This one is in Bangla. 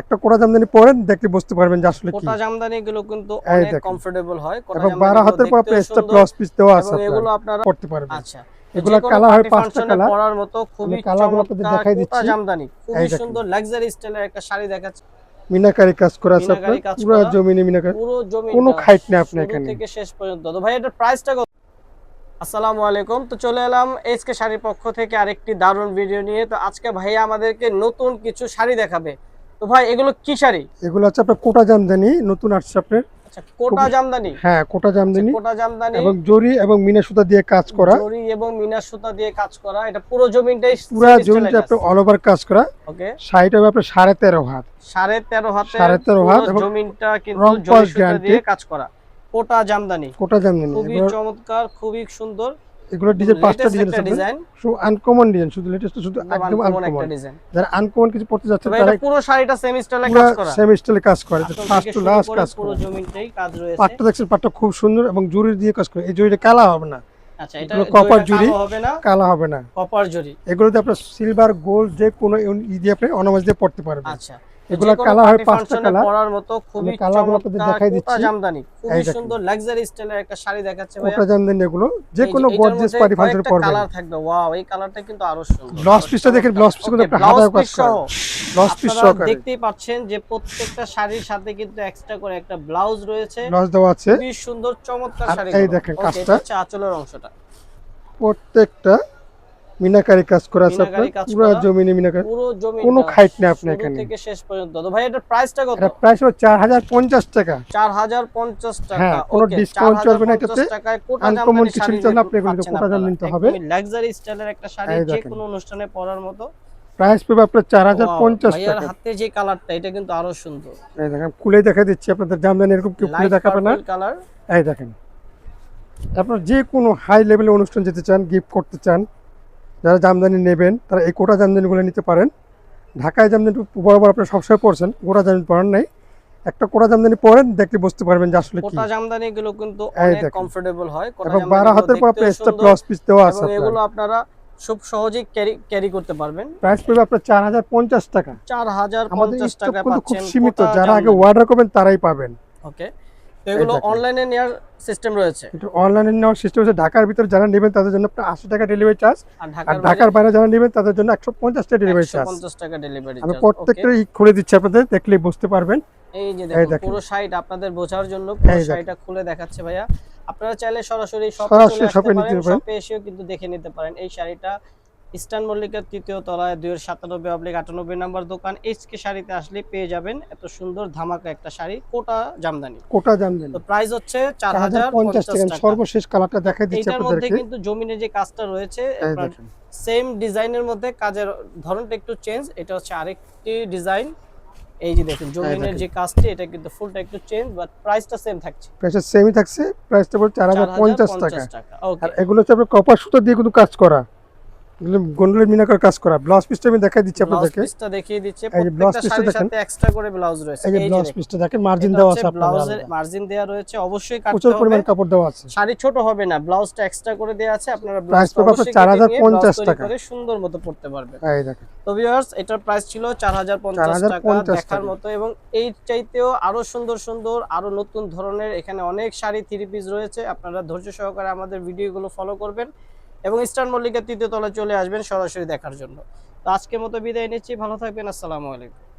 একটা কোটা জামদানি পরেন দেখলে বুঝতে পারবেন যে আসলে কি। কোটা জামদানি গুলো কিন্তু অনেক কমফোর্টেবল হয় এবং জামদানি বারো গুলো হাতের পর সুন্দর ব্লাউজ পিস দেওয়া আছে এগুলো আপনারা করতে পারবেন। আচ্ছা এগুলো কালার হয় পাঁচটা কালার পরার মতো খুবই কালারগুলো আপনাদের দেখাই কোটা জামদানি খুবই সুন্দর লাক্সারি স্টাইলের একটা শাড়ি দেখাচ্ছে। মিনাকারি কাজ করা আছে আপনার পুরো। জমিনে মিনাকারি। পুরো জমি কোনো খাইট আপনার এখানে। থেকে শেষ পর্যন্ত। তো ভাই এটার প্রাইসটা কত? আসসালামু আলাইকুম। তো চলে এলাম এইচকে শাড়ির পক্ষ থেকে আরেকটি দারুণ ভিডিও নিয়ে। তো আজকে ভাইয়া আমাদেরকে নতুন কিছু শাড়ি দেখাবে। তো ভাই এগুলো কি শাড়ি? এগুলো হচ্ছে আপনার কোটা জামদানি নতুন আসছে আপনার। আচ্ছা কোটা জামদানি? হ্যাঁ কোটা জামদানি। কোটা জামদানি। এবং জরি এবং মিনা সুতা দিয়ে কাজ করা। জরি এবং মিনা সুতা দিয়ে কাজ করা। এটা পুরো জমিটা অল ওভার কাজ করা। ওকে শাড়িটা হবে আপনার সাড়ে তেরো হাত। সাড়ে তেরো হাতে সাড়ে তেরো হাত এবং জমিনটা কিন্তু জরি সুতা দিয়ে কাজ করা। কোটা জামদানি। কোটা জামদানি। খুবই চমৎকার খুবই সুন্দর। এগুলো ডিজাইন পাঁচটা ডিজাইন আছে শুধু আনকমন ডিজাইন শুধু লেটেস্ট শুধু একদম আনকমন যারা আনকমন কিছু পড়তে যাচ্ছে তারা পুরো শাড়িটা সেম স্টাইলে কাজ করা। সেম স্টাইলে কাজ করে। ফার্স্ট টু লাস্ট করে পুরো জমিনটাই কাজ রয়েছে। পাটটা দেখছেন পাটটা খুব সুন্দর এবং জরি দিয়ে কাজ করে। এই জরিটা কালা হবে না। আচ্ছা এটা হবে না? কালা হবে না। কপার জরি এগুলোতে আপনার সিলভার গোল্ড যে কোনো ই দিয়ে আপনি অনামাজ দিয়ে পড়তে পারবেন। আচ্ছা। এগুলো কালার হয় পাঁচটা কালার। পরার মতো খুবই কালারগুলো আপনাদের চমৎকার দেখাই দিচ্ছি। জামদানি খুবই সুন্দর লাক্সারি স্টাইলের একটা শাড়ি দেখাচ্ছে ভাইয়া। কোটা জামদানি এগুলো যে কোনো গর্জিয়াস পার্টি ফাংশনে পরবেন। কালার থাকবে। ওয়াও এই কালারটা কিন্তু আরও সুন্দর। ব্লাউজ পিসটা দেখেন ব্লাউজ পিস কিন্তু আপনার কাজ করা। ব্লাউজ পিস আপনারা সহকারে দেখতেই পাচ্ছেন যে প্রত্যেকটা শাড়ির সাথে কিন্তু এক্সট্রা করে একটা ব্লাউজ রয়েছে। ব্লাউজ দেওয়া আছে। খুবই সুন্দর চমৎকার শাড়ি এই দেখেন কাজটা। আঁচলের অংশটা। প্রত্যেকটা মিনাকারি কাজ করা আছে আপনার? পুরো জমিনে মিনাকারি পুরো জমি কোনো খাইট নেই আপনার এখানে। থেকে শেষ পর্যন্ত। তো ভাই এটার প্রাইসটা কত? এটা প্রাইস হলো চার হাজার পঞ্চাশ টাকা। চার হাজার পঞ্চাশ টাকা। হ্যাঁ, কোনো 4050 চলবে না এটাতে। জামদানি কিছু শাড়ি নিতে হলে আপনি এগুলো কোটা জামদানি নিতে হবে। luxury স্টাইলের একটা শাড়ি যে কোনো অনুষ্ঠানে পরার মতো। প্রাইস পাবে আপনার চার হাজার Wow, পঞ্চাশ ভাইয়ার হাতে যে কালারটা এটা কিন্তু আরও সুন্দর। এই দেখেন খুলে দেখা দিচ্ছি আপনাদের জামদানি এরকম কেউ খুলে দেখাবে না। কালার এই দেখেন। আপনার যে কোনো হাই লেভেলে অনুষ্ঠান যেতে চান গিফট করতে চান যারা জামদানি নেবেন তারা এই কোটা জামদানিগুলো নিতে পারেন। ঢাকায় জামদানি বড় আপনার সবসময় পড়ছেন গোটা জামদানি পড়েন নাই। একটা কোটা জামদানি পরেন দেখলে বুঝতে পারবেন যে আসলে কি। কোটা জামদানি গুলো কিন্তু অনেক কমফোর্টেবল হয় এবং জামদানি বারো গুলো হাতের পর আপনার এক্সট্রা ব্লাউজ পিস দেওয়া আছে এগুলো আপনারা খুব সহজেই ক্যারি ক্যারি করতে পারবেন। প্রাইস পড়বে আপনার চার হাজার পঞ্চাশ টাকা। চার হাজার আমাদের পঞ্চাশ স্টক টাকা কিন্তু খুব সীমিত যারা আগে। অর্ডার করবেন তারাই পাবেন। ওকে তো এগুলো অনলাইনে নেওয়ার সিস্টেম রয়েছে। একটু অনলাইনে নেওয়ার সিস্টেম হচ্ছে ঢাকার ভিতরে যারা নেবেন তাদের জন্য আপনার আশি টাকা ডেলিভারি চার্জ আর ঢাকার বাইরে যারা নেবেন তাদের জন্য একশো পঞ্চাশ টাকা ডেলিভারি চার্জ পঞ্চাশ টাকা ডেলিভারি আমি প্রত্যেকটা ই খুলে দিচ্ছি আপনাদের দেখলেই বুঝতে পারবেন। এই যে দেখুন পুরো সাইড আপনাদের বোঝার জন্য পুরো এই শাড়িটা খুলে দেখাচ্ছে ভাইয়া। আপনারা চাইলে সরাসরি শপে সরাসরি চলে আসতে পারেন। শপে এসেও কিন্তু দেখে নিতে পারেন। এই শাড়িটা ইস্টার্ন মল্লিকার তৃতীয় তলায় দুই সাতানব্বই অব্লিক আটানব্বই নাম্বার দোকান। এইচকে শাড়িতে আসলে পেয়ে যাবেন এত সুন্দর ধামাকা একটা শাড়ি কোটা জামদানি। কোটা জামদানি। তো প্রাইস হচ্ছে চার হাজার পঞ্চাশ টাকা। সর্বশেষ কালারটা দেখাই দিচ্ছি এইটার মধ্যে কিন্তু জমিনে যে কাজটা রয়েছে সেম ডিজাইনের মধ্যে কাজের ধরনটা একটু চেঞ্জ এটা হচ্ছে আরেকটি ডিজাইন এই যে দেখুন জমিনের যে কাজটি এটা কিন্তু ফুলটা একটু চেঞ্জ বাট প্রাইসটা সেম থাকছে। প্রাইসটা সেমই থাকছে প্রাইসটা হাজার পঞ্চাশ টাকা। 4050 টাকা ওকে আর এগুলো হচ্ছে আপনার কপার সুতো দিয়ে কিন্তু কাজ করা। গন্ডলের মিনাকার কাজ করা। ব্লাউজ পিসটা আমি দেখাই দিচ্ছি আপনাদেরকে। পিসটা দেখিয়ে দিচ্ছে। ব্লাউজ পিসটা দেখেন। এক্সট্রা করে ব্লাউজ রয়েছে। এই যে ব্লাউজ পিসটা দেখেন মার্জিন দেওয়া আছে ব্লাউজের মার্জিন দেওয়া রয়েছে। অবশ্যই কাটতে প্রচুর হবে। পরিমাণ কাপড় দেওয়া আছে। শাড়ি ছোট হবে না। ব্লাউজটা এক্সট্রা করে দেওয়া আছে। আপনারা পাবে নিয়ে 4050 টাকা। করে সুন্দর মতো পড়তে পারবেন। এই দেখেন। তো ভিউয়ার্স এটার প্রাইস ছিল 4050 টাকা 4050 দেখার মতো। এবং এই চাইতেও আরও সুন্দর সুন্দর আরও নতুন ধরনের এখানে অনেক শাড়ি থ্রি পিস রয়েছে। আপনারা ধৈর্য সহকারে আমাদের ভিডিওগুলো ফলো করবেন। এবং ইস্টার্ন মল্লিকের তৃতীয় তলায় চলে আসবেন সরাসরি দেখার জন্য। তো আজকের মতো বিদায় নিচ্ছি, ভালো থাকবেন, আসসালামু আলাইকুম।